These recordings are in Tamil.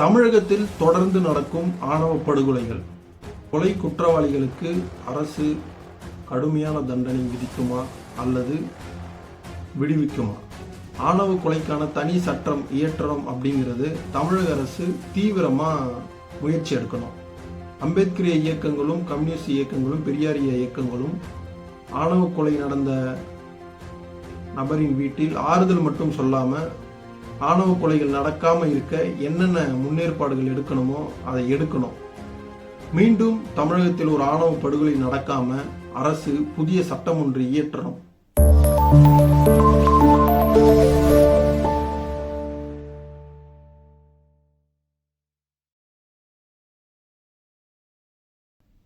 தமிழகத்தில் தொடர்ந்து நடக்கும் ஆணவ படுகொலைகள். கொலை குற்றவாளிகளுக்கு அரசு கடுமையான தண்டனை விதிக்குமா அல்லது விடுவிக்குமா? ஆணவ கொலைக்கான தனி சட்டம் இயற்றணும் அப்படிங்கிறது தமிழக அரசு தீவிரமாக முயற்சி எடுக்கணும். அம்பேத்கரிய இயக்கங்களும் கம்யூனிஸ்ட் இயக்கங்களும் பெரியாரிய இயக்கங்களும் ஆணவ கொலை நடந்த நபரின் வீட்டில் ஆறுதல் மட்டும் சொல்லாமல் ஆணவ கொலைகள் நடக்காமல் இருக்க என்னென்ன முன்னேற்பாடுகள் எடுக்கணுமோ அதை எடுக்கணும். மீண்டும் தமிழகத்தில் ஒரு ஆணவ படுகொலை நடக்காம அரசு புதிய சட்டம் ஒன்று இயற்றணும்.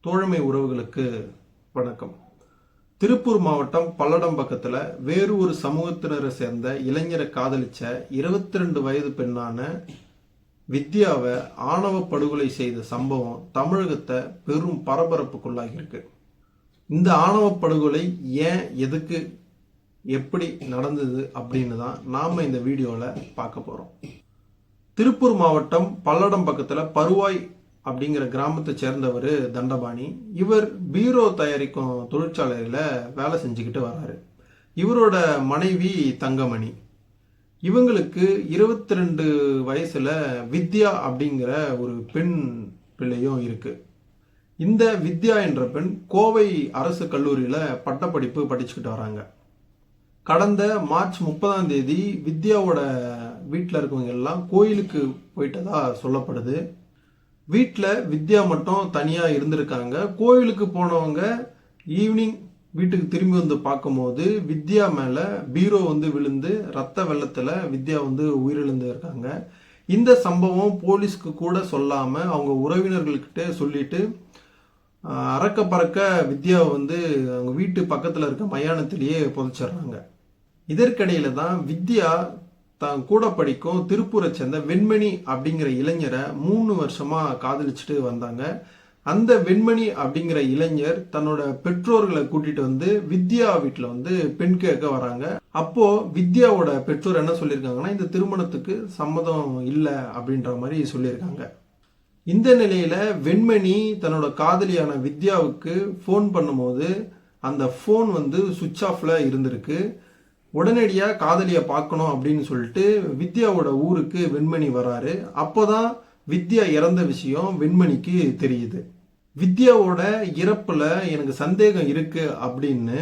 தோழமை உறவுகளுக்கு வணக்கம். திருப்பூர் மாவட்டம் பல்லடம் பக்கத்துல வேறு ஒரு சமூகத்தினரை சேர்ந்த இளைஞரை காதலிச்ச இருபத்தி ரெண்டு வயது பெண்ணான வித்யாவை ஆணவ படுகொலை செய்த சம்பவம் தமிழகத்தை பெரும் பரபரப்புக்குள்ளாகியிருக்கு. இந்த ஆணவ படுகொலை ஏன் எதுக்கு எப்படி நடந்தது அப்படின்னு தான் நாம இந்த வீடியோவில் பார்க்க போறோம். திருப்பூர் மாவட்டம் பல்லடம் பக்கத்துல பருவாய் அப்படிங்கிற கிராமத்தை சேர்ந்தவர் தண்டபாணி. இவர் பீரோ தயாரிக்கும் தொழிற்சாலையில் வேலை செஞ்சுக்கிட்டு வராரு. இவரோட மனைவி தங்கமணி. இவங்களுக்கு இருபத்தி ரெண்டு வயசில் வித்யா அப்படிங்கிற ஒரு பெண் பிள்ளையும் இருக்குது இந்த வித்யா என்ற பெண் கோவை அரசு கல்லூரியில் பட்டப்படிப்பு படிச்சுக்கிட்டு வராங்க. கடந்த மார்ச் முப்பதாம் தேதி வித்யாவோட வீட்டில் இருக்கவங்க எல்லாம் கோயிலுக்கு போயிட்டதா சொல்லப்படுது. வீட்டில் வித்யா மட்டும் தனியாக இருந்திருக்காங்க. கோயிலுக்கு போனவங்க ஈவினிங் வீட்டுக்கு திரும்பி வந்து பார்க்கும்போது வித்யா மேலே பீரோ வந்து விழுந்து ரத்த வெள்ளத்தில் வித்யா வந்து உயிரிழந்து இருக்காங்க இந்த சம்பவம் போலீஸ்க்கு கூட சொல்லாமல் அவங்க உறவினர்கள்கிட்ட சொல்லிட்டு அறக்க பறக்க வித்யாவை வந்து அவங்க வீட்டு பக்கத்தில் இருக்க மயானத்திலேயே புதைச்சிடுறாங்க. இதற்கிடையில தான் வித்யா தான் கூட படிக்கும் திருப்பூரை சேர்ந்த வெண்மணி அப்படிங்கிற இளைஞரை மூணு வருஷமா காதலிச்சுட்டு வந்தாங்க. அந்த வெண்மணி அப்படிங்கிற இளைஞர் தன்னோட பெற்றோர்களை கூட்டிட்டு வந்து வித்யா வீட்டில் வந்து பெண் கேட்க வராங்க. அப்போ வித்யாவோட பெற்றோர் என்ன சொல்லியிருக்காங்கன்னா இந்த திருமணத்துக்கு சம்மதம் இல்லை அப்படின்ற மாதிரி சொல்லியிருக்காங்க. இந்த நிலையில வெண்மணி தன்னோட காதலியான வித்யாவுக்கு ஃபோன் பண்ணும்போது அந்த ஃபோன் வந்து சுவிட்ச் ஆஃப்ல இருந்திருக்கு. உடனடியாக காதலியை பார்க்கணும் அப்படின்னு சொல்லிட்டு வித்யாவோட ஊருக்கு வெண்மணி வராரு. அப்போதான் வித்யா இறந்த விஷயம் வெண்மணிக்கு தெரியுது. வித்யாவோட இறப்பில் எனக்கு சந்தேகம் இருக்கு அப்படின்னு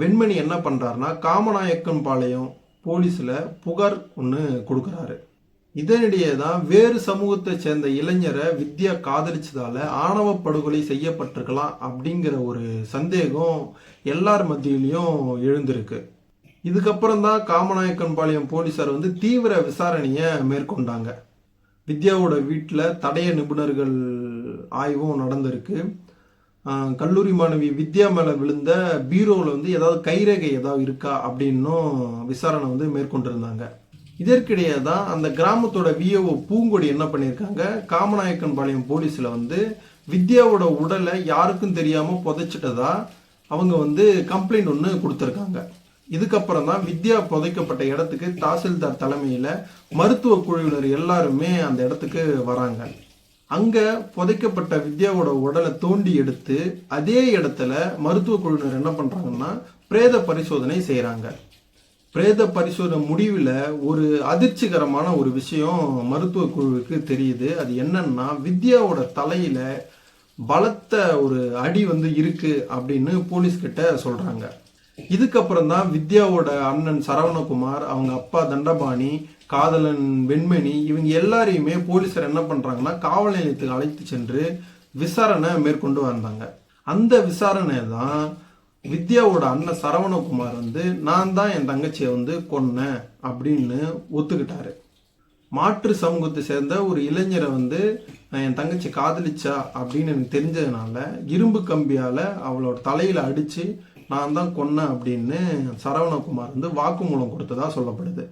வெண்மணி என்ன பண்ணுறாருன்னா காமநாயக்கன் பாளையம் போலீஸில் புகார் ஒன்று கொடுக்குறாரு. இதனிடையே தான் வேறு சமூகத்தை சேர்ந்த இளைஞரை வித்யா காதலிச்சதால ஆணவ படுகொலை செய்யப்பட்டிருக்கலாம் அப்படிங்கிற ஒரு சந்தேகம் எல்லார் மத்தியிலையும் எழுந்திருக்கு. இதுக்கப்புறம் தான் காமநாயக்கன் பாளையம் போலீசார் வந்து தீவிர விசாரணையை மேற்கொண்டாங்க. வித்யாவோட வீட்டில் தடய நிபுணர்கள் ஆய்வும் நடந்திருக்கு. கல்லூரி மாணவி வித்யா மேலே விழுந்த பீரோவில் வந்து ஏதாவது கைரேகை ஏதாவது இருக்கா அப்படின்னும் விசாரணை வந்து மேற்கொண்டிருந்தாங்க. இதற்கிடையே தான் அந்த கிராமத்தோட விஏஓ பூங்கொடி என்ன பண்ணியிருக்காங்க? காமநாயக்கன் பாளையம் போலீஸில் வந்து வித்யாவோட உடலை யாருக்கும் தெரியாமல் புதைச்சிட்டதா அவங்க வந்து கம்ப்ளைண்ட் ஒன்று கொடுத்துருக்காங்க. இதுக்கப்புறம் தான் வித்யா புதைக்கப்பட்ட இடத்துக்கு தாசில்தார் தலைமையில் மருத்துவ குழுவினர் எல்லாருமே அந்த இடத்துக்கு வராங்க. அங்கே புதைக்கப்பட்ட வித்யாவோட உடலை தோண்டி எடுத்து அதே இடத்துல மருத்துவ குழுவினர் என்ன பண்ணுறாங்கன்னா பிரேத பரிசோதனை செய்கிறாங்க பிரேத பரிசோதனை முடிவில் ஒரு அதிர்ச்சிகரமான ஒரு விஷயம் மருத்துவ குழுவுக்கு தெரியுது. அது என்னன்னா வித்யாவோட தலையில் பலத்த ஒரு அடி வந்து இருக்குது அப்படின்னு போலீஸ்கிட்ட சொல்கிறாங்க இதுக்கப்புறம் தான் வித்யாவோட அண்ணன் சரவணகுமார் அவங்க அப்பா தண்டபாணி காதலன் வெண்மணி இவங்க எல்லாரையுமே போலீசார் என்ன பண்ணுறாங்கன்னா காவல் நிலையத்துக்கு அழைத்து சென்று விசாரணை மேற்கொண்டு வந்தாங்க. அந்த விசாரணை தான் வித்யாவோட அண்ணன் சரவணகுமார் வந்து நான் தான் என் தங்கச்சியை வந்து கொன்னேன் அப்படின்னு ஒத்துக்கிட்டாரு. மாற்று சமூகத்தை சேர்ந்த ஒரு இளைஞரை வந்து நான் என் தங்கச்சி காதலிச்சா? அப்படின்னு எனக்கு தெரிஞ்சதுனால இரும்பு கம்பியால் அவளோட தலையில் அடித்து நான் தான் கொன்னேன் அப்படின்னு சரவணகுமார் வந்து வாக்குமூலம் கொடுத்ததா சொல்லப்படுது.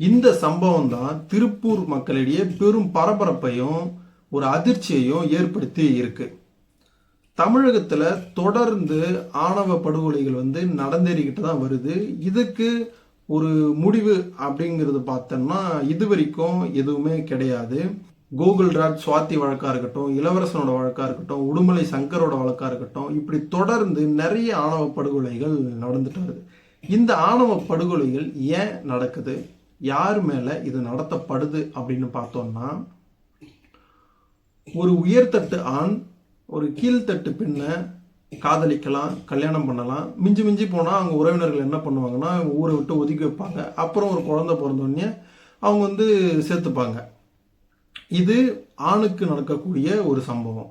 இந்த சம்பவம் தான் திருப்பூர் மக்களிடையே பெரும் பரபரப்பையும் ஒரு அதிர்ச்சியையும் ஏற்படுத்தி இருக்கு. தமிழகத்தில் தொடர்ந்து ஆணவ படுகொலைகள் வந்து நடந்தேறிக்கிட்டு தான் வருது. இதுக்கு ஒரு முடிவு அப்படிங்கிறது பார்த்தோம்னா இது வரைக்கும் எதுவுமே கிடையாது. கூகுள் ராஜ் சுவாத்தி வழக்காக இருக்கட்டும் இளவரசனோட வழக்காக இருக்கட்டும் உடுமலை சங்கரோட வழக்காக இருக்கட்டும் இப்படி தொடர்ந்து நிறைய ஆணவ படுகொலைகள் நடந்துட்டு வருது இந்த ஆணவ படுகொலைகள் ஏன் நடக்குது? யார் மேலே இது நடத்தப்படுது அப்படின்னு பார்த்தோம்னா ஒரு உயர்தட்டு ஆண் ஒரு கீழ்த்தட்டு பெண்ணை காதலிக்கலாம் கல்யாணம் பண்ணலாம். மிஞ்சி மிஞ்சி போனால் அவங்க உறவினர்கள் என்ன பண்ணுவாங்கன்னா ஊரை விட்டு ஒதுக்கி வைப்பாங்க. அப்புறம் ஒரு குழந்தை பிறந்தோடனே அவங்க வந்து சேர்த்துப்பாங்க. இது ஆணுக்கு நடக்கக்கூடிய ஒரு சம்பவம்.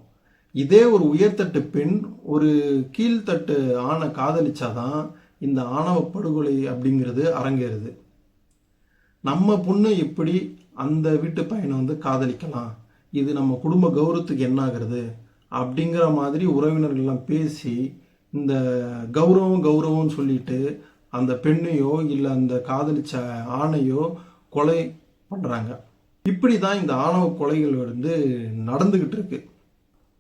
இதே ஒரு உயர்தட்டு பெண் ஒரு கீழ்த்தட்டு ஆணை காதலிச்சாதான் இந்த ஆணவ படுகொலை அப்படிங்கிறது அரங்கேறுது. நம்ம பொண்ணு எப்படி அந்த வீட்டு பையனை வந்து காதலிக்கலாம்? இது நம்ம குடும்ப கௌரவத்துக்கு என்ன ஆகுறது அப்படிங்கிற மாதிரி உறவினர்கள்லாம் பேசி இந்த கௌரவம் கௌரவம்னு சொல்லிட்டு அந்த பெண்ணையோ இல்லை அந்த காதலிச்ச ஆணையோ கொலை பண்ணுறாங்க இப்படி தான் இந்த ஆணவ கொலைகள் வந்து நடந்துக்கிட்டு இருக்கு.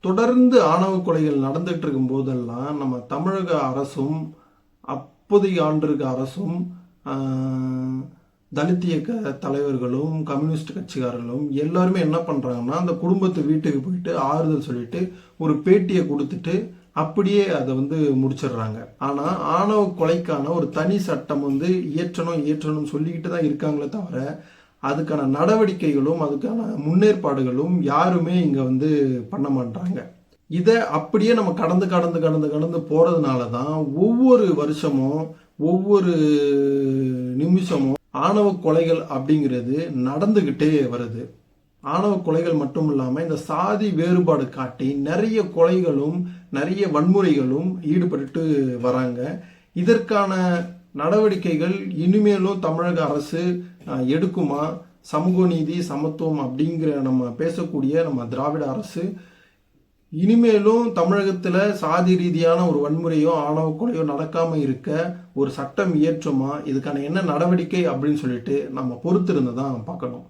தொடர்ந்து ஆணவ கொலைகள் நடந்துகிட்டு இருக்கும் போதெல்லாம் நம்ம தமிழக அரசும் அப்போதைய ஆண்டிருக்க அரசும் தலித் இயக்க தலைவர்களும் கம்யூனிஸ்ட் கட்சிக்காரர்களும் எல்லாருமே என்ன பண்ணுறாங்கன்னா அந்த குடும்பத்து வீட்டுக்கு போயிட்டு ஆறுதல் சொல்லிட்டு ஒரு பேட்டியை கொடுத்துட்டு அப்படியே அதை வந்து முடிச்சிடுறாங்க. ஆனால் ஆணவ கொலைக்கான ஒரு தனி சட்டம் வந்து இயற்றணும் இயற்றணும்னு சொல்லிக்கிட்டு தான் இருக்காங்களே தவிர அதுக்கான நடவடிக்கைகளும் அதுக்கான முன்னேற்பாடுகளும் யாருமே இங்கே வந்து பண்ண மாட்டாங்க. இதை அப்படியே நம்ம கடந்து கடந்து கடந்து கடந்து போகிறதுனால தான் ஒவ்வொரு வருஷமும் ஒவ்வொரு நிமிஷமும் ஆணவ கொலைகள் அப்படிங்கிறது நடந்துக்கிட்டே வருது. ஆணவ கொலைகள் மட்டும் இல்லாமல் இந்த சாதி வேறுபாடு காட்டி நிறைய கொலைகளும் நிறைய வன்முறைகளும் ஈடுபட்டு வராங்க. இதற்கான நடவடிக்கைகள் இனிமேலும் தமிழக அரசு எடுக்குமா? சமூக நீதி சமத்துவம் அப்படிங்கிற நம்ம பேசக்கூடிய நம்ம திராவிட அரசு இனிமேலும் தமிழகத்தில் சாதி ரீதியான ஒரு வன்முறையோ ஆணவ கொலையோ நடக்காமல் இருக்க ஒரு சட்டம் இயற்றுமா? இதுக்கான என்ன நடவடிக்கை அப்படின்னு சொல்லிட்டு நம்ம பொறுத்திருந்து தான் பார்க்கணும்.